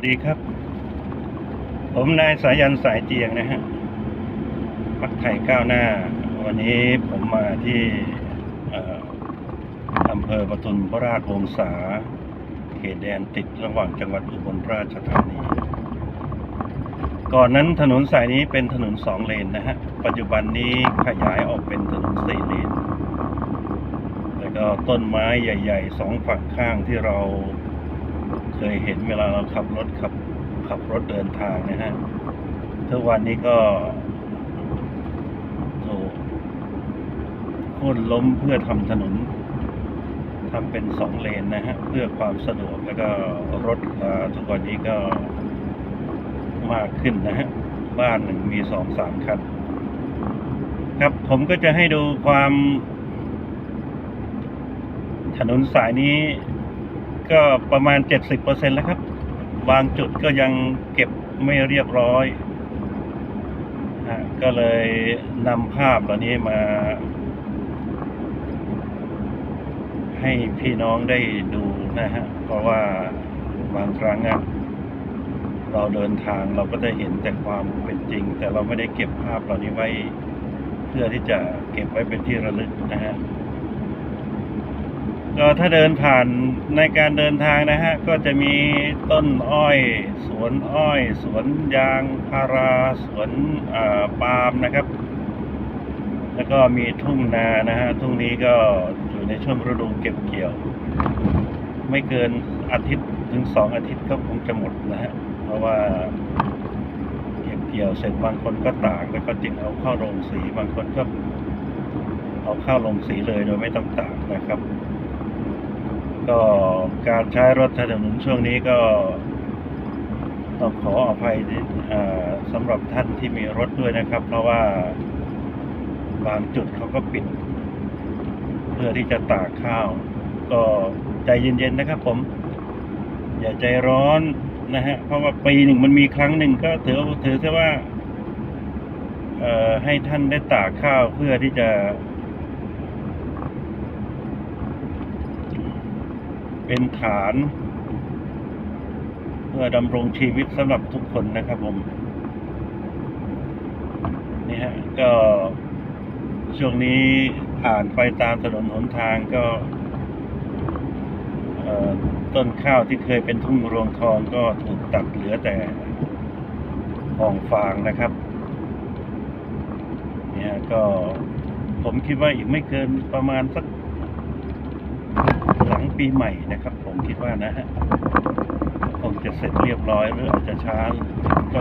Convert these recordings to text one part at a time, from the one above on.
วัสดีครับ ผมนายสายันสายเจียงนะฮะพักไทยก้าวหน้า วันนี้ผมมาที่อำเภอปทุมราชวงศาเขตแดนติดระหว่างจังหวัดอุบลราชธานี ก่อนนั้นถนนสายนี้เป็นถนนสองเลนนะฮะ ปัจจุบันนี้ขยายออกเป็นถนนสี่เลน แล้วก็ต้นไม้ใหญ่ๆสองฝั่งข้างที่เรา เคยเห็นเวลาเราขับรถขับขับรถเดินทางนะฮะทุกวันนี้ก็ถูกโค่นล้มเพื่อทำถนนทำเป็นสองเลนนะฮะ เพื่อความสะดวกแล้วก็รถทุกวันนี้ก็มากขึ้นนะฮะ บ้านหนึ่งมีสองสามคันครับผมก็จะให้ดูความ ถนนสายนี้ ก็ประมาณ 70%แล้วครับ บางจุดก็ยังเก็บไม่เรียบร้อยฮะก็เลยนำภาพเหล่านี้มา ให้พี่น้องได้ดูนะฮะ เพราะว่าบางครั้งอะเราเดินทางเราก็จะเห็นแต่ความเป็นจริง แต่เราไม่ได้เก็บภาพเหล่านี้ไว้ เพื่อที่จะเก็บไว้เป็นที่ระลึกนะฮะ ก็ถ้าเดินผ่านในการเดินทางนะฮะ ก็จะมีต้นอ้อย สวนอ้อย สวนยางพาราสวนปาล์มนะครับ แล้วก็มีทุ่งนานะฮะ ทุ่งนี้ก็อยู่ในช่วงฤดูเก็บเกี่ยว ไม่เกินอาทิตย์ถึงสองอาทิตย์ก็คงจะหมดนะฮะ เพราะว่าเก็บเกี่ยวเสร็จบางคนก็ตากแล้วก็จึงเอาเข้าโรงสีบางคนก็เอาเข้าโรงสีเลยโดยไม่ต้องตากนะครับ ก็การใช้รถถนนช่วงนี้ก็ต้องขออภัยสำหรับท่านที่มีรถด้วยนะครับ เพราะว่าบางจุดเขาก็ปิด เพื่อที่จะตากข้าว ก็ใจเย็นๆนะครับผม อย่าใจร้อนนะฮะเพราะว่าปีหนึ่งมันมีครั้งหนึ่งก็ถือถือซะว่าเอ่อให้ท่านได้ตากข้าวเพื่อที่จะ เป็นฐาน เพื่อดำรงชีวิตสำหรับทุกคนนะครับผมนี่ฮะก็ช่วงนี้ผ่านไปตามถนนหนทางก็ต้นข้าวที่เคยเป็นทุ่งรวงทองก็ถูกตัดเหลือแต่ห่องฟางนะครับ เนี่ยก็ผมคิดว่าอีกไม่เกินประมาณสัก หลังปีใหม่นะครับ ผมคิดว่านะฮะคงจะเสร็จเรียบร้อยหรืออาจจะช้าก็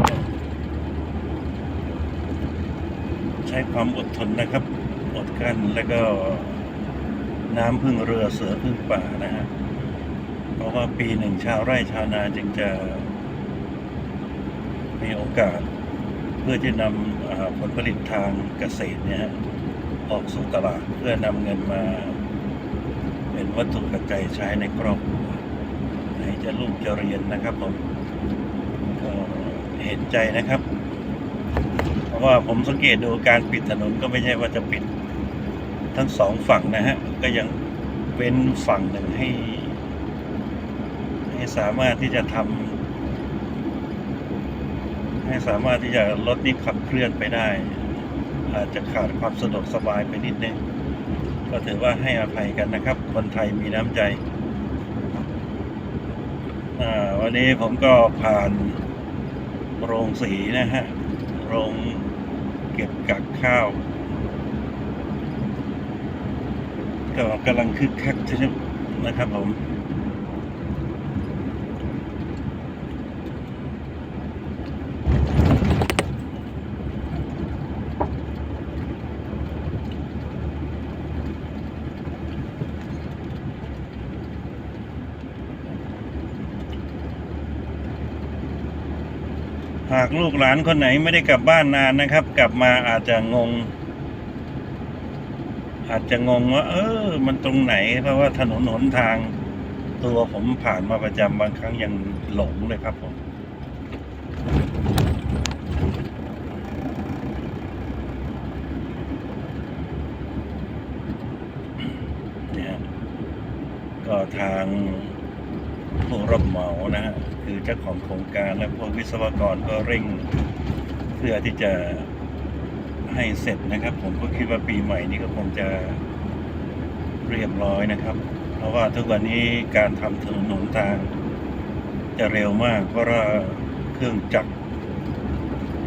ใช้ความอดทนนะครับ อดกั้นแล้วก็น้ำพึ่งเรือเสือพึ่งป่านะฮะเพราะว่าปีหนึ่งชาวไร่ชาวนาจึงจะมีโอกาสเพื่อจะนำผลผลิตทางเกษตรเนี่ยฮะออกสู่ตลาดเพื่อนำเงินมา เป็นวัตถุปัจจัยใช้ในครอบครัวไหนจะลูกจะเรียนนะครับผมก็เห็นใจนะครับ เพราะว่าผมสังเกตดูการปิดถนนก็ไม่ใช่ว่าจะปิดทั้งสองฝั่งนะฮะก็ยังเว้นฝั่งหนึ่งให้ให้สามารถที่จะทำให้สามารถที่จะรถนี้ขับเคลื่อนไปได้ อาจจะขาดความสะดวกสบายไปนิดนึง ก็ถือว่าให้อภัยกันนะครับ คนไทยมีน้ำใจ วันนี้ผมก็ผ่านโรงสีนะฮะ โรงเก็บกักข้าวก็กำลังคึกคักใช่ไหมนะครับผม หากลูกหลานคนไหนไม่ได้กลับบ้านนานนะครับ กลับมาอาจจะงง อาจจะงงว่า เออ มันตรงไหน เพราะว่าถนนหนทาง ตัวผมผ่านมาประจำบางครั้งยังหลงเลยครับผมเนี่ยก็ทางผู้รับเหมานะฮะ คือเจ้าของโครงการและพวกวิศวกรก็เร่งเพื่อที่จะให้เสร็จนะครับ ผมก็คิดว่าปีใหม่นี้ก็คงจะเรียบร้อยนะครับ เพราะว่าทุกวันนี้การทำถนนหนทาง จะเร็วมาก เพราะว่าเครื่องจักร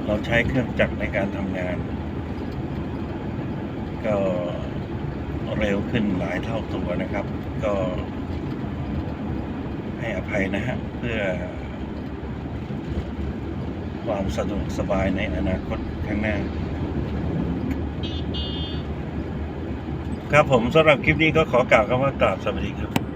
เราใช้เครื่องจักรในการทำงาน ก็เร็วขึ้นหลายเท่าตัวนะครับ ก็ ให้อภัยนะฮะ เพื่อ ความสะดวกสบายในอนาคตข้างหน้า ครับผมสำหรับคลิปนี้ก็ขอกล่าวคำว่ากราบสวัสดีครับ